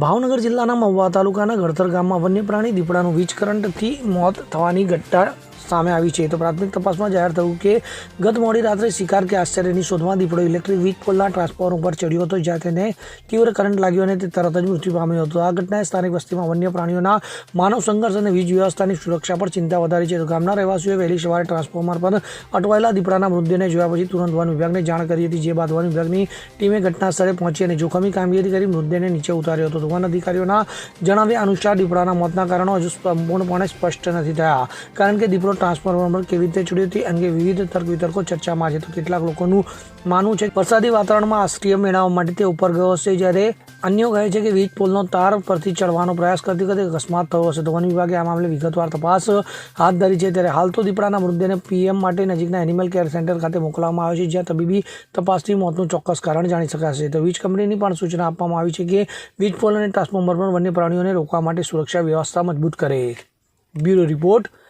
ભાવનગર જિલ્લાના મહુવા તાલુકાના ગળતર ગામમાં વન્ય પ્રાણી દીપડાનું વીજ કરંટથી મોત થવાની ઘટના સામે આવી છે. તો પ્રાથમિક તપાસમાં જાહેર થયું કે ગત મોડી રાત્રે શિકાર કે આશ્ચર્યની શોધમાં દીપડો ઇલેક્ટ્રિક વીજ પોલના ટ્રાન્સફોર્મર ઉપર ચડ્યો હતો, જ્યાં તેને તીવ્ર કરંટ લાગ્યો અને તે તરત જ મૃત્યુ પામ્યો હતો. આ ઘટનાએ સ્થાનિક વસ્તીમાં વન્ય પ્રાણીઓના માનવ સંઘર્ષ અને વીજ વ્યવસ્થાની સુરક્ષા પર ચિંતા વધારી છે. તો ગામના રહેવાસીઓએ વહેલી સવારે ટ્રાન્સફોર્મર પર અટવાયેલા દીપડાના મૃતદેહને જોયા પછી તુરંત વન વિભાગને જાણ કરી હતી, જે બાદ વન વિભાગની ટીમે ઘટના સ્થળે પહોંચી અને જોખમી કામગીરી કરી મૃતદેહને નીચે ઉતાર્યો હતો. વન અધિકારીઓના જણાવ્યા અનુસાર દીપડાના મોતના કારણો હજુ સંપૂર્ણપણે સ્પષ્ટ નથી થયા, કારણ કે દીપડો ટ્રાન્સફોર્મર કેવી રીતે ચડ્યો હતી અંગે વિવિધ તર્ક વિતર્કો ચર્ચામાં છે. તો કેટલાક લોકોનું માનવું છે વરસાદી વાતાવરણમાં આશ્રય મેળવવા માટે તે ઉપર ગયો હશે જ્યારે અન્યો કહે છે કે વીજ પોલનો તાર પરથી ચડવાનો પ્રયાસ કરતી વખતે અકસ્માત થયો હશે. તો વન વિભાગે આ મામલે વિગતવાર તપાસ હાથ ધરી છે. ત્યારે હાલ તો દીપડાના મૃતદેહને પીએમ માટે નજીકના એનિમલ કેર સેન્ટર ખાતે મોકલવામાં આવ્યો છે, જ્યાં તબીબી તપાસથી મોતનું ચોક્કસ કારણ જાણી શકાશે. તો વીજ કંપનીની પણ સૂચના આપવામાં આવી છે કે વીજ પોલ અને ટ્રાન્સફોર્મર પર વન્ય પ્રાણીઓને રોકવા માટે સુરક્ષા વ્યવસ્થા મજબૂત કરે. Bureau report